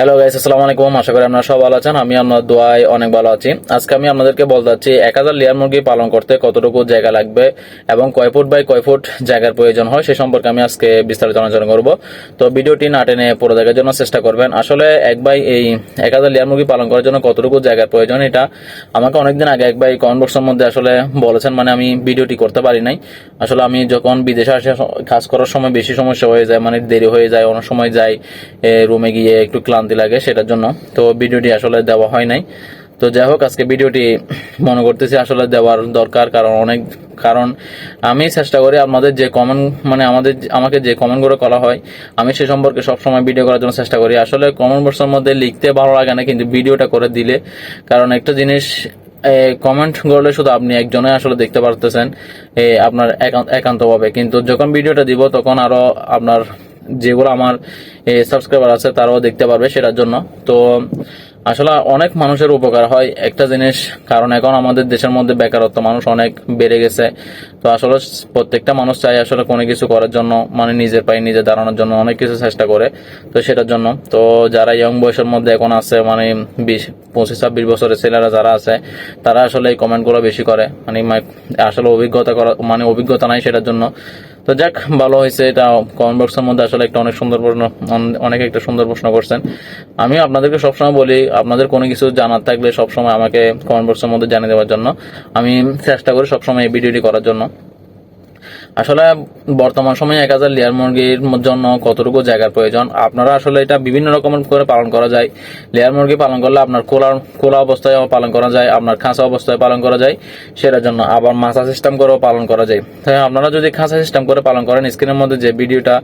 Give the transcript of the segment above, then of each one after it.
Hello guys আসসালামু আলাইকুম। আশা করি আপনারা সব ভালো আছেন। আমি আপনার দোয়ায় অনেক ভালো আছি। আজকে আমি আপনাদেরকে বলতে চাচ্ছি এক হাজার লেয়ার মুরগি পালন করতে কতটুকু জায়গা লাগবে এবং কয় ফুট বাই কয় ফুট জায়গার প্রয়োজন হয়, সে সম্পর্কে আমি আজকে বিস্তারিত আলোচনা করব। তো ভিডিওটি না টেনে পুরো দেখার জন্য চেষ্টা করবেন। আসলে এক ভাই এই এক হাজার লেয়ার মুরগি পালন করার জন্য কতটুকু জায়গার প্রয়োজন, এটা আমাকে অনেকদিন আগে এক ভাই কমেন্ট বক্সের মধ্যে আসলে বলেছেন মানে আমি ভিডিওটি করতে পারি নাই। আসলে আমি যখন বিদেশে আসে, কাজ করার সময় বেশি সমস্যা হয়ে যায় মানে দেরি হয়ে যায়, অনেক সময় যাই রুমে গিয়ে একটু ক্লান্তি লাগে সেটার জন্য। তো ভিডিওটি আসলে দেওয়া হয় নাই। তো যাই হোক, আজকে ভিডিওটি মনে করতেছি আসলে দেওয়ার দরকার, কারণ অনেক, কারণ আমি চেষ্টা করি আপনাদের যে কমেন্ট মানে আমাদের আমাকে যে কমেন্ট করে হয়, আমি সে সম্পর্কে সবসময় ভিডিও করার জন্য চেষ্টা করি। আসলে কমেন্ট বক্সের মধ্যে লিখতে ভালো লাগে না, কিন্তু ভিডিওটা করে দিলে। কারণ একটা জিনিস কমেন্ট করলে শুধু আপনি একজনে আসলে দেখতে পারতেছেন আপনার একান্ত- একান্তভাবে। কিন্তু যখন ভিডিওটা দিব, তখন আরও আপনার যেগুলো আমার সাবস্ক্রাইবার আছে তারাও দেখতে পারবে সেটার জন্য। তো, আসলে অনেক মানুষের উপকার হয় একটা জিনিস, কারণ এখন আমাদের দেশের মধ্যে বেকারত্ব মানুষ অনেক বেড়ে গেছে। তো আসলে প্রত্যেকটা মানুষ চাই আসলে কোনো কিছু করার জন্য মানে নিজের পায়ে নিজে দাঁড়ানোর জন্য অনেক কিছু চেষ্টা করে, তো সেটার জন্য। তো যারা ইয়ং বয়সের মধ্যে এখন আছে মানে বিশ, পঁচিশ, ছাব্বিশ বছরের ছেলেরা যারা আছে, তারা আসলে এই কমেন্টগুলো বেশি করে। মানে মা- আসলে অভিজ্ঞতা করা মানে অভিজ্ঞতা নাই সেটার জন্য। তো যাক, ভালো হয়েছে এটা। কমেন্ট বক্সের মধ্যে আসলে একটা অনেক সুন্দর প্রশ্ন, অন- অনেক একটা সুন্দর প্রশ্ন করছেন। আমি আপনাদেরকে সবসময় বলি, আপনাদের কোনো কিছু জানার থাকলে সবসময় আমাকে কমেন্ট বক্সের মধ্যে জানিয়ে দেওয়ার জন্য। আমি চেষ্টা করি সবসময় এই ভিডিওটি করার জন্য। আসলে বর্তমান সময়ে এক হাজার লেয়ার মুরগির জন্য কতটুকু জায়গার প্রয়োজন? আপনারা আসলে এটা বিভিন্ন রকমের করে পালন করা যায়। লেয়ার মুরগি পালন করলে আপনার কোলা কোলা অবস্থায় পালন করা যায়, আপনার খাঁচা অবস্থায় পালন করা যায়। সেটার জন্য আবার মাছা সিস্টেম করেও পালন করা যায়। তাই আপনারা যদি খাঁচা সিস্টেম করে পালন করেন স্ক্রিনের মধ্যে যে ভিডিওটা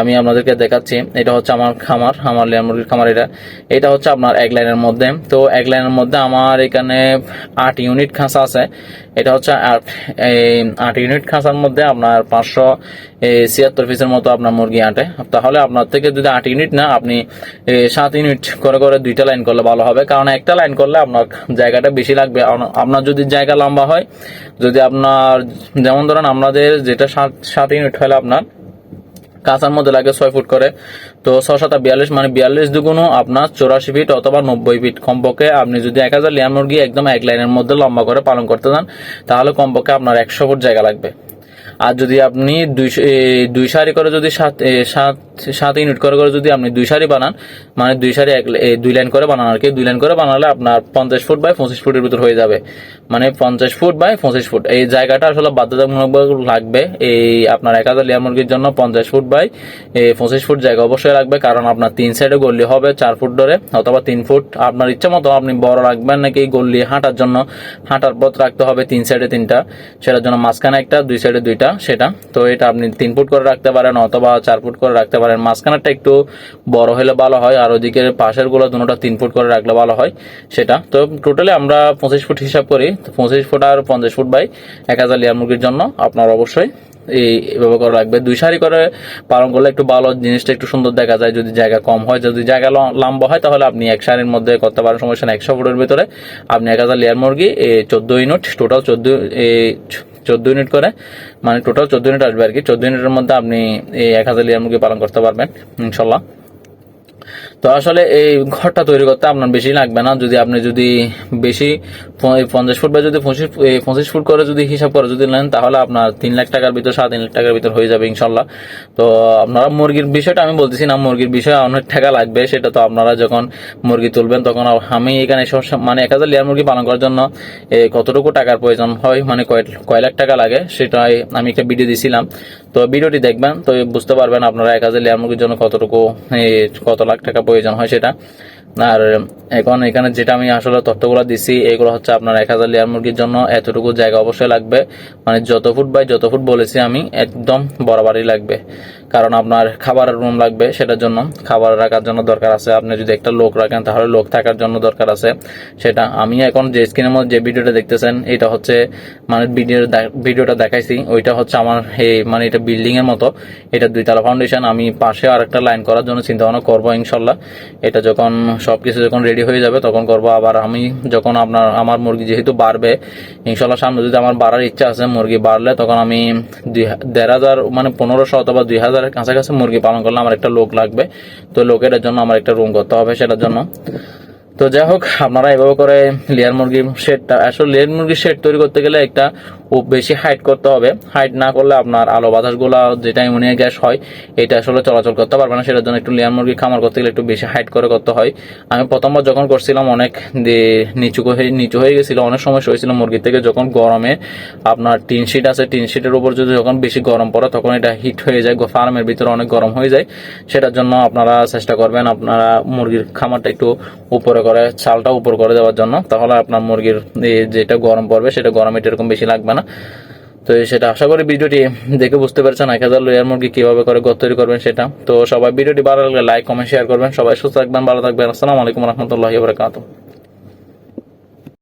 আমি আপনাদেরকে দেখাচ্ছি, এটা হচ্ছে আমার খামার, আমার লেয়ার মুরগির খামার এটা। এটা হচ্ছে আপনার এক লাইনের মধ্যে। তো এক লাইনের মধ্যে আমার এখানে আট ইউনিট খাঁচা আছে। এটা হচ্ছে আট এই আট ইউনিট খাঁচার মধ্যে আপনার পাঁচশো ছিয়াত্তর পিসের মতো আপনার মুরগি আটে। তাহলে আপনার থেকে যদি আট ইউনিট না আপনি সাত ইউনিট করে করে দুইটা লাইন করলে ভালো হবে। কারণ একটা লাইন করলে আপনার জায়গাটা বেশি লাগবে। আপনার যদি জায়গা লম্বা হয়, যদি আপনার, যেমন ধরেন আপনাদের যেটা সাত সাত ইউনিট হলে আপনার কাঁচার মধ্যে লাগে ছয় ফুট করে, তো ছ সাতা বিয়াল্লিশ মানে বিয়াল্লিশ দুগুণ আপনার চৌরাশি ফিট অথবা নব্বই ফিট কমপক্ষে আপনি যদি এক হাজার লিয়ার মুরগি একদম এক লাইনের মধ্যে লম্বা করে পালন করতে চান, তাহলে কমপক্ষে আপনার একশো ফুট জায়গা লাগবে। আর যদি আপনি দুই দুই সারি করে যদি সাত সাত সাত ইউনিট করে করে যদি আপনি দুই সারি বানান মানে দুই সারি এক দুই লাইন করে বানান আর কি, দুই লাইন করে বানালে আপনার পঞ্চাশ ফুট বাই পঁচিশ ফুটের ভিতর হয়ে যাবে। মানে পঞ্চাশ ফুট বাই পঁচিশ ফুট। এই জায়গাটা আসলে বাধ্যতামূলক লাগবে। এই আপনার এক হাজার লিয়ার মুরগির জন্য পঞ্চাশ ফুট বাই পঁচিশ ফুট জায়গা অবশ্যই লাগবে। কারণ আপনার তিন সাইডে গল্লি হবে, চার ফুট ধরে অথবা তিন ফুট। আপনার ইচ্ছা মতো আপনি বড় রাখবেন নাকি গল্লি হাঁটার জন্য। হাঁটার পথ রাখতে হবে তিন সাইডে তিনটা। সেটার জন্য মাঝখানে একটা, দুই সাইডে দুইটা, সেটা। তো এটা আপনি তিন ফুট করে রাখতে পারেন অথবা চার ফুট করে রাখতে পারেন। মাঝখানেরটা একটু বড় হলে ভালো হয়, আর ওদিকে পাশেরগুলো দুটোটা তিন ফুট করে রাখলে ভালো হয় সেটা। তো টোটালি আমরা পঁচিশ ফুট হিসাব করি। পঁচিশ ফুট আর পঞ্চাশ ফুট বাই এক হাজার লিয়ার মুরগির জন্য আপনার অবশ্যই এই এভাবে করে রাখবে। দুই সারি করে পালন করলে একটু ভালো জিনিসটা একটু সুন্দর দেখা যায়। যদি জায়গা কম হয়, যদি জায়গা লম্বা হয়, তাহলে আপনি এক সারির মধ্যে করতে পারেন। সমস্যা নেই, একশো ফুটের ভিতরে আপনি এক হাজার লেয়ার মুরগি এই চোদ্দ ইউনিট টোটাল চোদ্দ চোদ্দ ইউনিট করে। মানে টোটাল চোদ্দ ইউনিট আসবে আর কি। চোদ্দ ইউনিটের মধ্যে আপনি এই এক হাজার লিয়ার মুরগি পালন করতে পারবেন, ইনশাল্লাহ। তো আসলে এই ঘরটা তৈরি করতে আপনার বেশি লাগবে না। যদি আপনি যদি বেশি পঞ্চাশ ফুট বা যদি পঁচিশ পঁচিশ ফুট করে যদি হিসাব করে যদি নেন, তাহলে আপনার তিন লাখ টাকার ভিতর, সাড়ে তিন লাখ টাকার ভিতর হয়ে যাবে ইনশাল্লাহ। তো আপনারা মুরগির বিষয়টা আমি বলতেছি না, মুরগির বিষয়ে অনেক টাকা লাগবে, সেটা তো আপনারা যখন মুরগি তুলবেন, তখন আমি এখানে মানে এক হাজার লেয়ার মুরগি পালন করার জন্য কতটুকু টাকার প্রয়োজন হয় মানে কয় কয় লাখ টাকা লাগে, সেটাই আমি একটা ভিডিও দিছিলাম। তো ভিডিওটি দেখবেন, তো বুঝতে পারবেন আপনারা এক হাজার লেয়ার মুরগির জন্য কতটুকু কত লাখ টাকা প্রয়োজন হয় সেটা। আর এখন এখানে যেটা আমি আসলে তথ্যগুলো দিছি, এগুলো হচ্ছে আপনার এক হাজার লেয়ার মুরগির জন্য এতটুকু জায়গা অবশ্যই লাগবে। মানে যত ফুট বাই যত ফুট বলেছি আমি, একদম বরাবরই লাগবে। কারণ আপনার খাবারের রুম লাগবে সেটার জন্য। খাবার রাখার জন্য দরকার আছে। আপনি যদি একটা লোক রাখেন, তাহলে লোক থাকার জন্য দরকার আছে সেটা। আমি এখন যে স্ক্রিনের মধ্যে যে ভিডিওটা দেখতেছেন, এটা হচ্ছে মানে ভিডিও ভিডিওটা দেখাইছি। ওইটা হচ্ছে আমার, এই মানে এটা বিল্ডিং এর মতো। এটা দুইতলা ফাউন্ডেশন আমি পাশে আর একটা লাইন করার জন্য চিন্তা ভাবনা করব ইনশাল্লাহ। এটা যখন সব কিছু যখন রেডি হয়ে যাবে, তখন করব। আবার আমি যখন আপনার, আমার মুরগি যেহেতু বাড়বে ইনশাল্লাহ সামনে যদি আমার বাড়ার ইচ্ছা আছে, মুরগি বাড়লে তখন আমি দুই দেড় হাজার মানে পনেরোশো অথবা দুই হাজারের কাছাকাছি মুরগি পালন করলে আমার একটা লোক লাগবে। তো লোকের জন্য আমার একটা রুম করতে হবে সেটার জন্য। তো যাই হোক, আপনারা এভাবে করে লেয়ার মুরগির শেডটা আসলে লেয়ার মুরগির শেড তৈরি করতে গেলে একটা বেশি হাইট করতে হবে। হাইট না করলে আপনার আলো বাতাসগুলো যেটা অ্যামোনিয়া গ্যাস হয়, এটা আসলে চলাচল করতে পারবে না। সেটার জন্য একটু লেয়ার মুরগি খামার করতে গেলে একটু বেশি হাইট করে করতে হয়। আমি প্রথমবার যখন করছিলাম, অনেক নিচু হয়ে নিচু হয়ে গেছিল, অনেক সমস্যা হয়েছিল মুরগি থেকে। যখন গরমে আপনার টিন শিট আছে, টিন শিটের উপর যদি যখন বেশি গরম পড়ে, তখন এটা হিট হয়ে যায় ফার্মের ভিতরে অনেক গরম হয়ে যায়। সেটার জন্য আপনারা চেষ্টা করবেন, আপনারা মুরগির খামারটা একটু উপরে করে, চালটা উপর করে দেওয়ার জন্য, তাহলে আপনার মুরগির যেটা গরম পড়বে, সেটা গরমে এরকম বেশি লাগবে না। তো সেটা আশা করি ভিডিওটি দেখে বুঝতে পারছেন এক হাজার লোয়ার মুরগি কীভাবে করে গত তৈরি করবেন সেটা। তো সবাই ভিডিওটি ভালো লাগলে লাইক কমেন্ট শেয়ার করবেন। সবাই সুস্থ থাকবেন, ভালো থাকবেন। আসসালামু আলাইকুম রহমতুল্লাহ বরকাত